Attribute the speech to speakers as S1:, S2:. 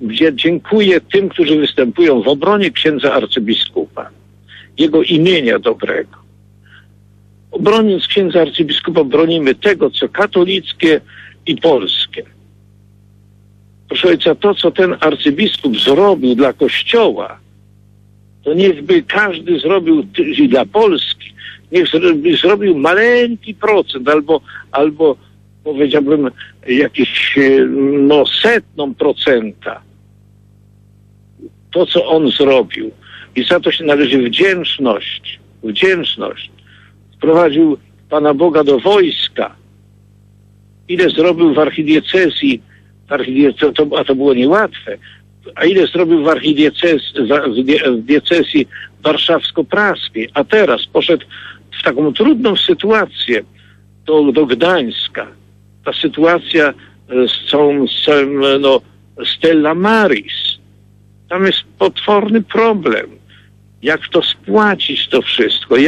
S1: gdzie dziękuję tym, którzy występują w obronie księdza arcybiskupa, jego imienia dobrego. Broniąc księdza arcybiskupa, bronimy tego, co katolickie i polskie. Proszę ojca, to, co ten arcybiskup zrobił dla Kościoła, to niechby każdy zrobił i dla Polski, niech zro- zrobił maleńki procent albo, albo powiedziałbym jakiś e, no, setną procenta to, co on zrobił. I za to się należy wdzięczność. Wdzięczność. Wprowadził Pana Boga do wojska. Ile zrobił w archidiecezji, w to, a to było niełatwe, a ile zrobił w archidiecezji, warszawsko-praskiej, a teraz poszedł w taką trudną sytuację do, do Gdańska. Ta sytuacja e, z całą, z całym, e, no, Stella Maris. Tam jest potworny problem. Jak to spłacić to wszystko? Jak